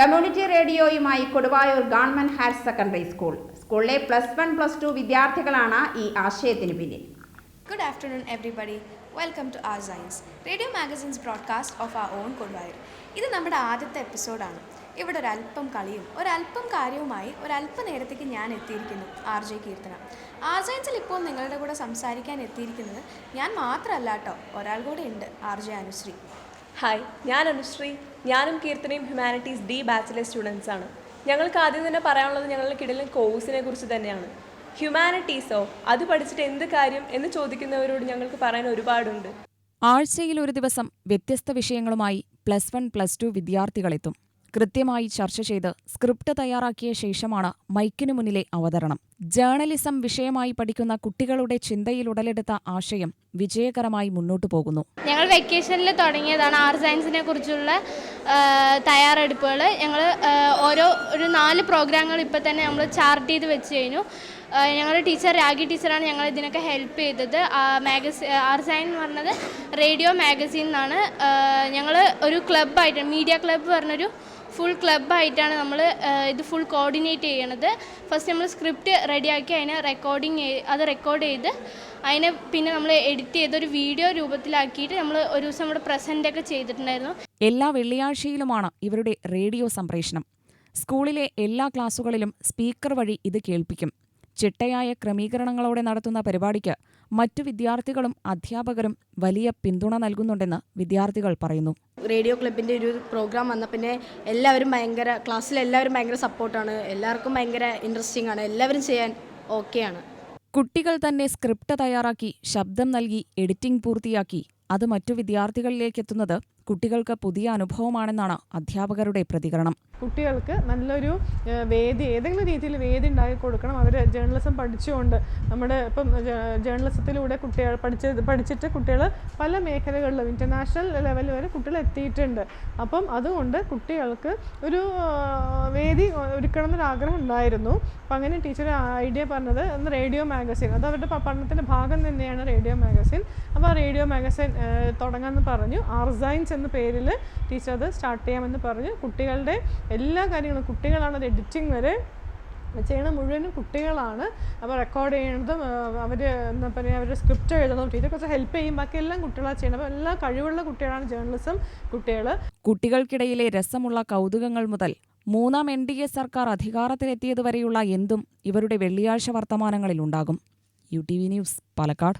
Community റേഡിയോയുമായി Koduvayur government higher secondary school. സ്കൂളിലെ plus one plus two വിദ്യാർത്ഥികളാണ് ഈ ആശയത്തിന് പിന്നിൽ. Good afternoon everybody. Welcome to Our Science, Radio Magazine's broadcast of our own Koduvayur ഇത് നമ്മുടെ ആദ്യത്തെ എപ്പിസോഡാണ് ഇവിടെ ഒരല്പം കളിയും ഒരല്പം കാര്യവുമായി ഒരല്പനേരത്തേക്ക് ഞാൻ എത്തിയിരിക്കുന്നു ആർ ജെ കീർത്തന. ആർ സയൻസിൽ ഇപ്പോൾ നിങ്ങളുടെ കൂടെ സംസാരിക്കാൻ എത്തിയിരിക്കുന്നത് ഞാൻ മാത്രമല്ല കേട്ടോ ഒരാൾ കൂടെ ഉണ്ട് ആർ ജെ അനുശ്രീ. ഹായ് ഞാൻ അനുശ്രീ. ഞാനും കീർത്തനയും ഹ്യൂമാനിറ്റീസ് ഡി ബാച്ചിലെ സ്റ്റുഡൻസ് ആണ്. ഞങ്ങൾക്ക് ആദ്യം തന്നെ പറയാനുള്ളത് ഞങ്ങളുടെ കിടലിൽ കോഴ്സിനെ കുറിച്ച് തന്നെയാണ്. ഹ്യൂമാനിറ്റീസോ അത് പഠിച്ചിട്ട് എന്ത് കാര്യം എന്ന് ചോദിക്കുന്നവരോട് ഞങ്ങൾക്ക് പറയാൻ ഒരുപാടുണ്ട്. ആഴ്ചയിൽ ഒരു ദിവസം വ്യത്യസ്ത വിഷയങ്ങളുമായി പ്ലസ് വൺ പ്ലസ് ടു വിദ്യാർത്ഥികളെത്തും. കൃത്യമായി ചർച്ച ചെയ്ത് സ്ക്രിപ്റ്റ് തയ്യാറാക്കിയ ശേഷമാണ് മൈക്കിനു മുന്നിലെ അവതരണം. ജേർണലിസം വിഷയമായി പഠിക്കുന്ന കുട്ടികളുടെ ചിന്തയിൽ ഉടലെടുത്ത ആശയം വിജയകരമായി മുന്നോട്ടു പോകുന്നു. ഞങ്ങൾ വെക്കേഷനിൽ തുടങ്ങിയതാണ് ആർ സയൻസിനെ കുറിച്ചുള്ള തയ്യാറെടുപ്പുകൾ ഞങ്ങൾ ഓരോ ഒരു നാല് പ്രോഗ്രാമുകൾ ഇപ്പോൾ തന്നെ നമ്മൾ ചാർട്ട് ചെയ്ത് വെച്ച് കഴിഞ്ഞു. ഞങ്ങളുടെ ടീച്ചർ രാഗി ടീച്ചറാണ് ഞങ്ങൾ ഇതിനൊക്കെ ഹെൽപ്പ് ചെയ്തത്. മാഗസി ആർ സയൻ എന്ന് പറഞ്ഞത് റേഡിയോ മാഗസീൻ എന്നാണ്. ഞങ്ങൾ ഒരു ക്ലബ്ബായിട്ട് മീഡിയ ക്ലബ്ബ് പറഞ്ഞൊരു ഫുൾ ക്ലബ്ബായിട്ടാണ് നമ്മൾ ഇത് ഫുൾ കോർഡിനേറ്റ് ചെയ്യണത്. ഫസ്റ്റ് നമ്മൾ സ്ക്രിപ്റ്റ് റെഡിയാക്കി അതിനെ റെക്കോർഡിങ് അത് റെക്കോർഡ് ചെയ്ത് അതിനെ പിന്നെ നമ്മൾ എഡിറ്റ് ചെയ്ത് ഒരു വീഡിയോ രൂപത്തിലാക്കിയിട്ട് നമ്മൾ ഒരു ദിവസം നമ്മുടെ പ്രസന്റ് ഒക്കെ ചെയ്തിട്ടുണ്ടായിരുന്നു. എല്ലാ വെള്ളിയാഴ്ചയിലുമാണ് ഇവരുടെ റേഡിയോ സംപ്രേഷണം. സ്കൂളിലെ എല്ലാ ക്ലാസുകളിലും സ്പീക്കർ വഴി ഇത് കേൾപ്പിക്കും. ചിട്ടയായ ക്രമീകരണങ്ങളോടെ നടത്തുന്ന പരിപാടിക്ക് മറ്റു വിദ്യാർത്ഥികളും അധ്യാപകരും വലിയ പിന്തുണ നൽകുന്നുണ്ടെന്ന് വിദ്യാർത്ഥികൾ പറയുന്നു. റേഡിയോ ക്ലബിന്റെ ഒരു പ്രോഗ്രാം വന്ന പിന്നെ എല്ലാവരും ഭയങ്കര ക്ലാസ്സിൽ എല്ലാവരും ഭയങ്കര സപ്പോർട്ടാണ്. എല്ലാവർക്കും ഭയങ്കര ഇൻട്രസ്റ്റിംഗ് ആണ്. എല്ലാവരും ചെയ്യാൻ ഓക്കെയാണ് കുട്ടികൾ തന്നെ സ്ക്രിപ്റ്റ് തയ്യാറാക്കി ശബ്ദം നൽകി എഡിറ്റിംഗ് പൂർത്തിയാക്കി. അത് മറ്റു വിദ്യാർത്ഥികളിലേക്ക് എത്തുന്നത് കുട്ടികൾക്ക് പുതിയ അനുഭവമാണെന്നാണ് അധ്യാപകരുടെ പ്രതികരണം. കുട്ടികൾക്ക് നല്ലൊരു വേദി ഏതെങ്കിലും രീതിയിൽ വേദി ഉണ്ടാക്കി കൊടുക്കണം. അവർ ജേർണലിസം പഠിച്ചുകൊണ്ട് നമ്മുടെ ഇപ്പം ജേർണലിസത്തിലൂടെ കുട്ടികൾ പഠിച്ച് പഠിച്ചിട്ട് കുട്ടികൾ പല മേഖലകളിലും ഇന്റർനാഷണൽ ലെവൽ വരെ കുട്ടികൾ എത്തിയിട്ടുണ്ട് അപ്പം അതുകൊണ്ട് കുട്ടികൾക്ക് ഒരു വേദി ഒരുക്കണം എന്നൊരു ആഗ്രഹം ഉണ്ടായിരുന്നു അപ്പം അങ്ങനെ ടീച്ചർ ഐഡിയ പറഞ്ഞത് ഒന്ന് റേഡിയോ മാഗസിൻ. അത് അവരുടെ പഠനത്തിന്റെ ഭാഗം തന്നെയാണ് റേഡിയോ മാഗസിൻ. അപ്പോൾ ആ റേഡിയോ മാഗസിൻ തുടങ്ങാമെന്ന് പറഞ്ഞു. ആർസൈൻസ് എന്ന പേരിൽ ടീച്ചർ അത് സ്റ്റാർട്ട് ചെയ്യാമെന്ന് പറഞ്ഞു. കുട്ടികളുടെ എല്ലാ കാര്യങ്ങളും കുട്ടികളാണ് അത് എഡിറ്റിംഗ് വരെ ചെയ്യണ മുഴുവനും കുട്ടികളാണ്. അപ്പോൾ റെക്കോർഡ് ചെയ്യണതും അവർ എന്താ പറയുക അവരുടെ സ്ക്രിപ്റ്റ് എഴുതുന്നതും ടീച്ചർ കുറച്ച് ഹെൽപ്പ് ചെയ്യും. ബാക്കി എല്ലാം കുട്ടികളാണ് ചെയ്യണം അപ്പോൾ എല്ലാ കഴിവുള്ള കുട്ടികളാണ് ജേർണലിസം കുട്ടികൾ കുട്ടികൾക്കിടയിലെ രസമുള്ള കൗതുകങ്ങൾ മുതൽ മൂന്നാം എൻ ഡി എ സർക്കാർ അധികാരത്തിലെത്തിയതുവരെയുള്ള എന്തും ഇവരുടെ വെള്ളിയാഴ്ച വർത്തമാനങ്ങളിലുണ്ടാകും U T V news Palakkad.